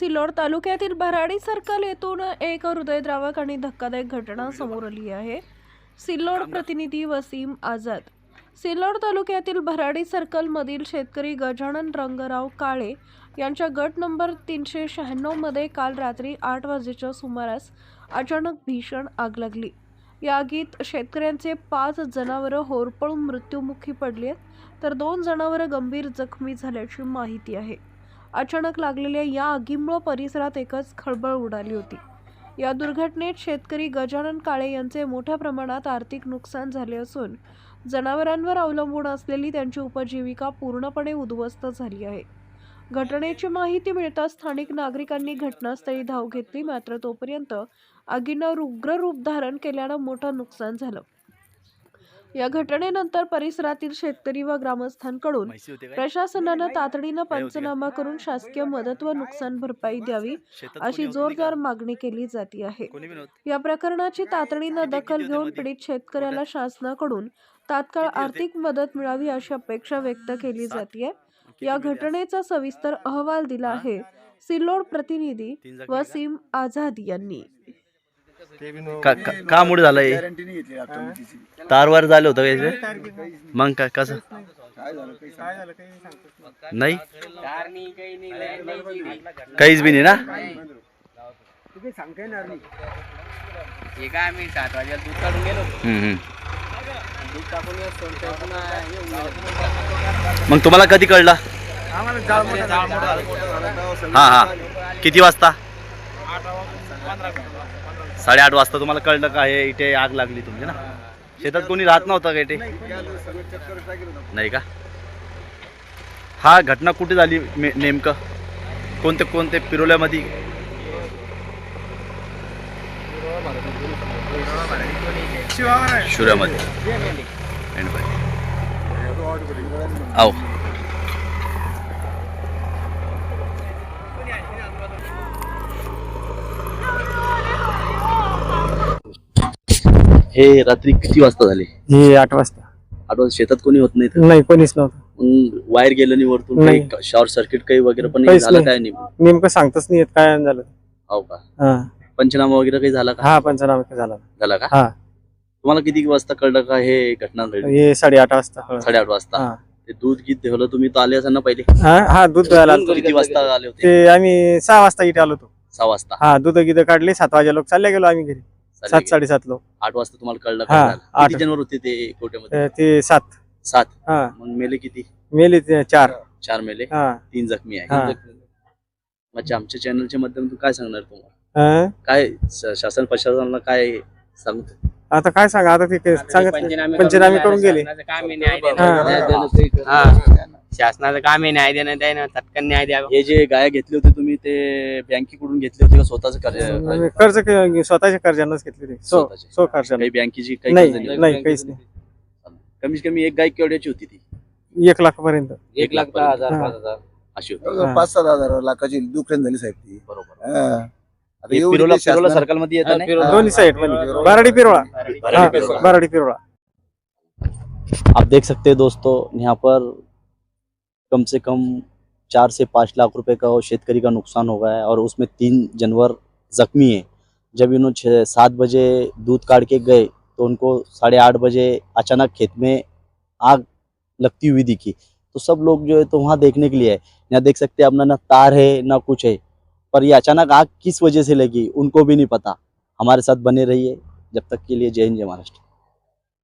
सिल्लोड तालुक्यातील भराडी सर्कल येथून एक हृदयद्रावक आणि धक्कादायक घटना समोर आली आहे. सिल्लोड प्रतिनिधी वसीम आझाद. सिल्लोड तालुक्यातील भराडी सर्कलमधील शेतकरी गजानन रंगराव काळे यांच्या गट नंबर तीनशे शहाण्णवमध्ये काल रात्री आठ वाजेच्या सुमारास अचानक भीषण आग लागली. या आगीत शेतकऱ्यांचे पाच जनावरं होरपळून मृत्युमुखी पडली आहेत तर दोन जनावरं गंभीर जखमी झाल्याची माहिती आहे. अचानक लागलेल्या या आगीमुळं परिसरात एकच खळबळ उडाली होती. या दुर्घटनेत शेतकरी गजानन काळे यांचे मोठ्या प्रमाणात आर्थिक नुकसान झाले असून जनावरांवर अवलंबून असलेली त्यांची उपजीविका पूर्णपणे उद्ध्वस्त झाली आहे. घटनेची माहिती मिळताच स्थानिक नागरिकांनी घटनास्थळी धाव घेतली मात्र तोपर्यंत आगीनं उग्र रूप धारण केल्यानं मोठं नुकसान झालं. या घटनेनंतर परिसरातील शेतकरी व ग्रामस्थांकडून प्रशासनानं तातडीनं? पंचनामा करून शासकीय मदत व नुकसान भरपाई द्यावी अशी जोरदार का? मागणी केली जाते आहे. या प्रकरणाची तातडीनं दखल घेऊन? पीडित शेतकऱ्याला शासनाकडून तात्काळ? आर्थिक मदत मिळावी अशी अपेक्षा व्यक्त केली? जाते या? घटनेचा सविस्तर अहवाल दिला? आहे सिल्लोड प्रतिनिधी? वसीम आझाद यांनी का का- का मुळे झालं गॅरंटी नाही घेतली ऑटोमॅटिकची तारवार झालं होतं का याचे? मग काय कसं काय झालं काही सांगता नाही काहीच बी नाही ना काही सांगता येणार नाही हे काय आम्ही सात वाजेला दूध काढून गेलो हम्म, हम्म. दूध टाकून येतो तर पुन्हा येऊन गेलो. मग तुम्हाला कधी कळलं आम्हाला जाळ मोठा जाळ मोठा झाला. हा हा किती वाजता साडेआठ वाजता तुम्हाला कळलं का हे इथे आग लागली तुमची ना? शेतात कोणी राहत नव्हतं का इथे. नाही का? हा घटना कुठे झाली नेमकं? कोणते कोणते पिरोल्यामध्ये? शिवावर आहे. हे रात्री किती वाजता झाले? हे आठ वाजता. आठ वाजता शेतात कोणी होत नाही तर? नाही कोणीच नव्हतं. मग वायर गेलं नाही वरतून नाही. काही शॉर्ट सर्किट काही वगैरे पण नाही काहीच झालं नाही. काय नाही? नेमकं सांगताच नाही येत काय झालं. हो का? हा. पंचनामा वगैरे काही झाला का? हा पंचनामा झाला. झाला का? हा. तुम्हाला किती वाजता कळलं का हे घटना घडली? हे साडेआठ वाजता. साडेआठ वाजता. हा. ते दूध गीत ठेवलं तुम्ही तर आले असाल ना पहिले? हा हा दूध द्यायला आलतो. किती वाजता आले होते? ते आम्ही सहा वाजता इथे आलो होतो. सहा वाजता. हा दूध गिद काढले सात वाजे लोक चालले गेलो आम्ही घरी. सात. साडेसात लोक आठ वाजता तुम्हाला कळलं हा, झालं आठ. किती जनावर होते ते कोट्यामध्ये? अं, ते सात. सात. हा. मग मेले किती? मेले ते चार. चार मेले? हा. तीन जखमी आहे. हा. अच्छा आमच्या चॅनलच्या माध्यमातून काय सांगणार तुम्हाला? काय श- शासन प्रशासनाला काय सांगतो? आता काय सांगा? आता ते सांगत पंचनामे पंचनामे करून गेले. काम आहे न्याय हा. हा. शासनाचं काम आहे न्याय देणं त्यानं तत्काळ न्याय द्यावा. हे जे गाया घेतले होते तुम्ही ते बँकेकडून घेतले होते का स्वतःच कर्ज? कर्ज के- स्वतःच्या कर्जानंच घेतले ते सो स्वतःचे. सो कर्जानं काही बँकेची काही नाही कर्ज नाही काहीच नाही. कमीत कमी एक गाय केवढ्याची होती ती? एक लाख पर्यंत एक लाख दहा हजार हा. पाच हजार. अशी होती. पाच सात हजार लाखाची दुखरेन झाली साहेब ती. बरोबर. हा. आता हे एवढी पिरोला काही पिरोला शासनानं- सर्कलमध्ये येतं नाही? पिरोला. दोन्ही साईडमध्ये. बाराडी पिरोळा. हा, बाराडी पिरोळा. आप देख सकते हैं दोस्तों यहाँ पर कम से कम चार से पाँच लाख रुपए का शेतकरी का नुकसान हो गया है और उसमें तीन जानवर जख्मी हैं। जब इन्होंने छः, सात बजे दूध काट के गए तो उनको साढ़े आठ बजे अचानक खेत में आग लगती हुई दिखी। तो सब लोग जो है तो वहाँ देखने के लिए है यहाँ देख सकते हैं अपना ना तार है, ना कुछ है। पर ये अचानक आग किस वजह से लगी, उनको भी नहीं पता। हमारे साथ बने रहिए। जब तक के लिए जय हिंद, जय महाराष्ट्र।